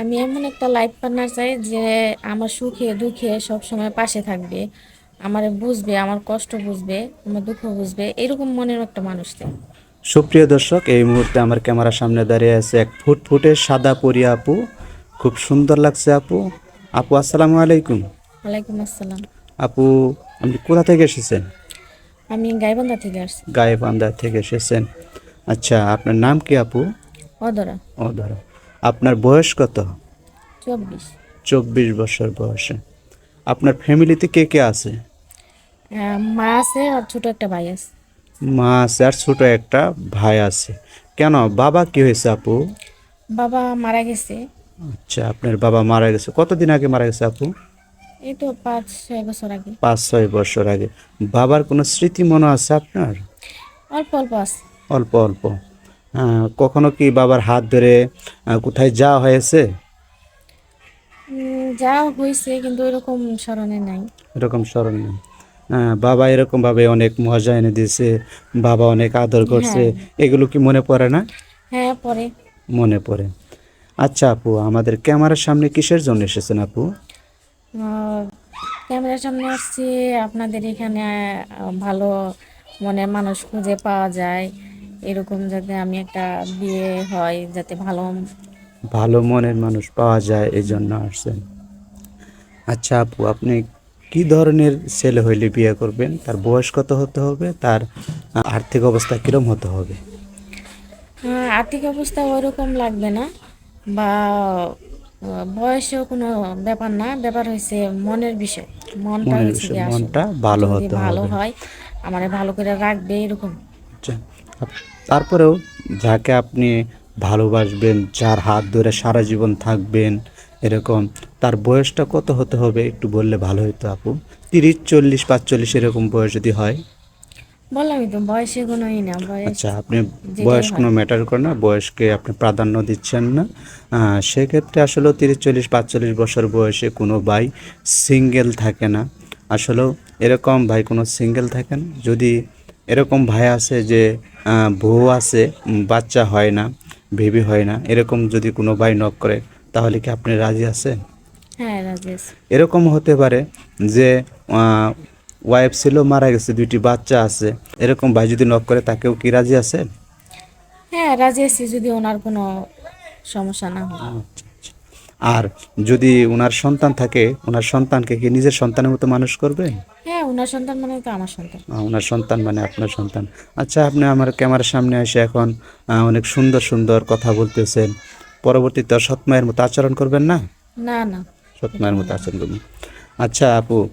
আমি এমন একটা লাইফ পার্টনার চাই যে আমার সুখে দুঃখে সব সময় পাশে থাকবে। আমার বুঝবে আমার কষ্ট বুঝবে আমার দুঃখ বুঝবে এরকম মনের একটা মানুষ চাই। সুপ্রিয় দর্শক এই মুহূর্তে আমার ক্যামেরার সামনে দাঁড়িয়ে আছে এক ফুটফুটে সাদা পরি আপু। খুব সুন্দর লাগছে আপু। আপু আসসালামু আলাইকুম। ওয়ালাইকুম আসসালাম। আপু আপনি কোথা থেকে এসেছেন? আমি গাইবান্ধা থেকে আসছি। গায়েবান্ধা থেকে এসেছেন। আচ্ছা আপনার নাম কি আপু? অদরা ধরো আপনার বয়স কত? চব্বিশ। চব্বিশ বছর বয়সে। আপনার ফ্যামিলিতে কে কে আছে? আহ, মা আছে আর ছোট একটা ভাই আছে। মা আছে আর ছোট একটা ভাই আছে। কেন? বাবা কি হয়েছে আপু? বাবা মারা গেছে। আচ্ছা আপনার বাবা মারা গেছে। কতদিন আগে মারা গেছে আপু? এই তো পাঁচ ছয় বছর আগে। পাঁচ ছয় বছর আগে। বাবার কোনো স্মৃতি মনে আছে আপনার? অল্প অল্প আছে। অল্প অল্প। হ্যাঁ, কখনো কি বাবার হাত ধরে কোথায় যাওয়া হয়েছে? যা হয়েছে কিন্তু এরকম স্মরণে নাই। এরকম স্মরণ নেই। হ্যাঁ, বাবা এরকম ভাবে অনেক মজা এনে দিয়েছে বাবা অনেক আদর করছে এগুলো কি মনে পড়ে না? হ্যাঁ পরে মনে পড়ে। আচ্ছা আপু আমাদের ক্যামেরার সামনে কিসের জন্য এসেছেন আপু? ক্যামেরার সামনে আসছি আপনাদের এখানে ভালো মনের মানুষ খুঁজে পাওয়া যায়। এরকম যাতে আমি একটা বিয়ে হয় যাতে ভালো ভালো মনের মানুষ পাওয়া যায় এই জন্য আসছেন। আচ্ছা আপু আপনি কি ধরনের ছেলে হইলে বিয়ে করবেন? তার বয়স কত হতে হবে? তার আর্থিক অবস্থা কিরম হতে হবে? আর্থিক অবস্থা ওইরকম লাগবে না বা বয়সেও কোনো ব্যাপার না। ব্যাপার হয়েছে মনের বিষয় মনটা। মনটা ভালো হতে ভালো হয় আমার ভালো করে রাখবে এরকম। আচ্ছা। তারপরেও যাকে আপনি ভালোবাসবেন যার হাত ধরে সারা জীবন থাকবেন এরকম তার বয়সটা কত হতে হবে একটু বললে ভালো হতো আপু? তিরিশ চল্লিশ পাঁচচল্লিশ এরকম বয়স যদি হয়? বললামই তো বয়সে কোনোই না আচ্ছা আপনি বয়স কোনো ম্যাটার করে না বয়সকে আপনি প্রাধান্য দিচ্ছেন না। সেক্ষেত্রে আসলে তিরিশ চল্লিশ পাঁচচল্লিশ বছর বয়সে কোনো ভাই সিঙ্গেল থাকে না। আসলেও এরকম ভাই কোনো সিঙ্গেল থাকে না। যদি এরকম ভাই আছে যে বউ আছে বাচ্চা হয় না বেবি হয় না এরকম যদি কোনো ভাই নক করে তাহলে কি আপনি রাজি আছেন? হ্যাঁ এরকম হতে পারে যে ওয়াইফ ছিল মারা গেছে দুইটি বাচ্চা আছে এরকম ভাই যদি নক করে তাকেও কি রাজি আছে হ্যাঁ রাজি আছি যদি ওনার কোনো সমস্যা না হয়। আর যদি ওনার সন্তান থাকে ওনার সন্তানকে কি নিজের সন্তানের মতো মানুষ করবে? হ্যাঁ ওনার সন্তান মানে তো আমার সন্তান। ওনার সন্তান মানে আপনার সন্তান। আচ্ছা আপনি আমার ক্যামেরার সামনে এসে এখন অনেক সুন্দর সুন্দর কথা বলতেছেন। পরবর্তীতে সৎমায়ের মতো আচরণ করবেন না? না না। সৎমায়ের মতো আচরণ করবেন। আচ্ছা আপু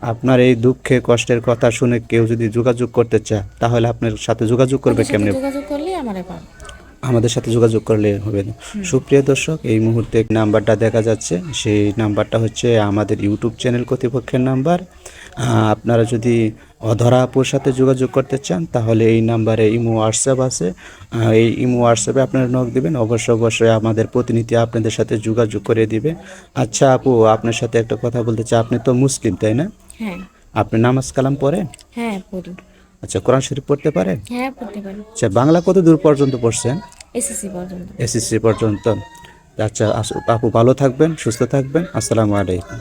আপনার এই দুঃখে কষ্টের কথা শুনে কেউ যদি যোগাযোগ করতে চায় তাহলে আপনার সাথে যোগাযোগ করবে কেমনে? যোগাযোগ করলে আমারে পাবে। আমাদের সাথে যোগাযোগ করলে হবে না। সুপ্রিয় দর্শক এই মুহূর্তে নাম্বারটা দেখা যাচ্ছে। সেই নাম্বারটা হচ্ছে আমাদের ইউটিউব চ্যানেল কর্তৃপক্ষের নাম্বার। আপনারা যদি অধরা আপুর সাথে যোগাযোগ করতে চান তাহলে এই নাম্বারে ইমো হোয়াটসঅ্যাপ আছে। এই ইমো হোয়াটসঅ্যাপে আপনারা নক দিবেন। অবশ্যই অবশ্যই আমাদের প্রতিনিধি আপনাদের সাথে যোগাযোগ করে দিবে। আচ্ছা আপু আপনার সাথে একটা কথা বলতে চাই। আপনি তো মুসলিম তাই না? হ্যাঁ। আপনি নামাজ কালাম পড়েন? হ্যাঁ পড়ি। আচ্ছা কোরআন শরীফ পড়তে পারেন? হ্যাঁ পড়তে পারি। আচ্ছা বাংলা কত দূর পর্যন্ত পড়ছেন? এসএসসি পর্যন্ত। এসএসসি পর্যন্ত। আচ্ছা আপু ভালো থাকবেন সুস্থ থাকবেন। আসসালামু আলাইকুম।